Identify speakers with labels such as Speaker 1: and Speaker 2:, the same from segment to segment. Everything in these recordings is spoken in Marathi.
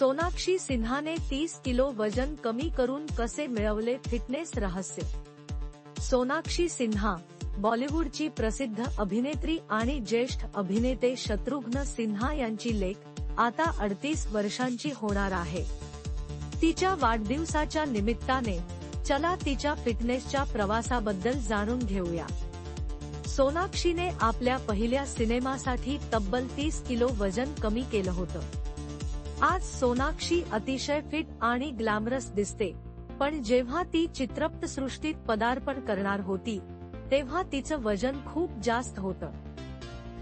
Speaker 1: सोनाक्षी सिन्हाने तीस किलो वजन कमी करून कसे मिळवले फिटनेस रहस्य? सोनाक्षी सिन्हा बॉलिवूडची प्रसिद्ध अभिनेत्री आणि ज्येष्ठ अभिनेते शत्रुघ्न सिन्हा यांची लेख आता अडतीस वर्षांची होणार आहे. तिच्या वाढदिवसाच्या निमित्ताने चला तिच्या फिटनेसच्या प्रवासाबद्दल जाणून घेऊया. सोनाक्षीने आपल्या पहिल्या सिनेमासाठी तब्बल तीस किलो वजन कमी केलं होतं. आज सोनाक्षी अतिशय फिट आणि ग्लॅमरस दिसते. पण जेव्हा ती चित्रपटसृष्टीत पदार्पण करणार होती तेव्हा तिचं वजन खूप जास्त होतं.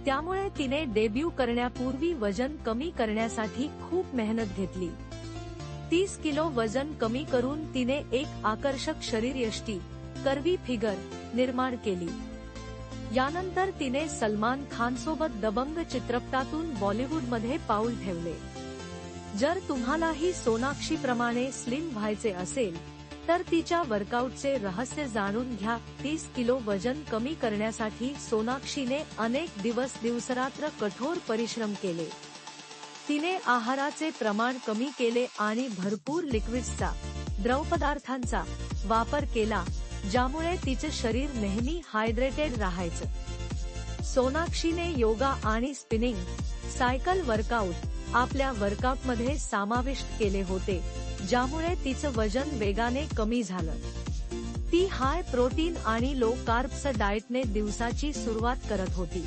Speaker 1: त्यामुळे तिने डेब्यू करण्यापूर्वी वजन कमी करण्यासाठी खूप मेहनत घेतली. तीस किलो वजन कमी करून तिने एक आकर्षक शरीरयष्टी कर्वी फिगर निर्माण केली. यानंतर तिने सलमान खान सोबत दबंग चित्रपटातून बॉलिवूडमध्ये पाऊल ठेवले. जर तुम्हालाही सोनाक्षी प्रमाणे स्लिम व्हायचे असेल तर तिच्या वर्कआउटचे रहस्य जाणून घ्या. तीस किलो वजन कमी करण्यासाठी सोनाक्षीने अनेक दिवस दिवसरात्र कठोर परिश्रम केले. तिने आहाराचे प्रमाण कमी केले आणि भरपूर लिक्विड्सचा द्रवपदार्थांचा वापर केला ज्यामुळे तिचे शरीर नेहमी हायड्रेटेड राहायचं. सोनाक्षीने योगा आणि स्पिनिंग सायकल वर्कआउट आपल्या वर्कआउटमध्ये समाविष्ट केले होते ज्यामुळे तिचं वजन वेगाने कमी झालं. ती हाय प्रोटीन आणि लो कार्ब्स डाएटने दिवसाची सुरुवात करत होती.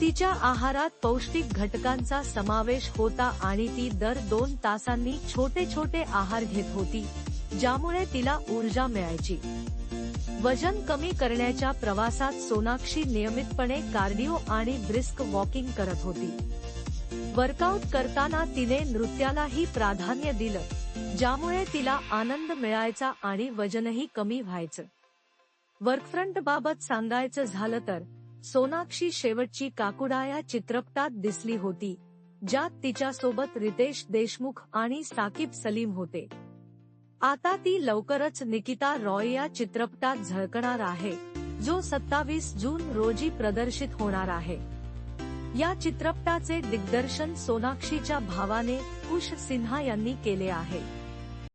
Speaker 1: तिच्या आहारात पौष्टिक घटकांचा समावेश होता आणि ती दर दोन तासांनी छोटे छोटे आहार घेत होती ज्यामुळे तिला ऊर्जा मिळायची. वजन कमी करण्याच्या प्रवासात सोनाक्षी नियमितपणे कार्डिओ आणि ब्रिस्क वॉकिंग करत होती. वर्कआउट करताना तिने नृत्यालाही प्राधान्य दिलं ज्यामुळे तिला आनंद मिळायचा आणि वजनही कमी व्हायचं. वर्कफ्रंट बाबत सांगायचं झालं तर सोनाक्षी शेवटची काकुडा या चित्रपटात दिसली होती ज्यात तिच्या सोबत रितेश देशमुख आणि साकिब सलीम होते. आता ती लवकरच निकिता रॉय या चित्रपटात झळकणार आहे जो सत्तावीस जून रोजी प्रदर्शित होणार आहे. या चित्रपटाचे दिग्दर्शन सोनाक्षीच्या भावाने कुश सिन्हा यांनी केले आहे.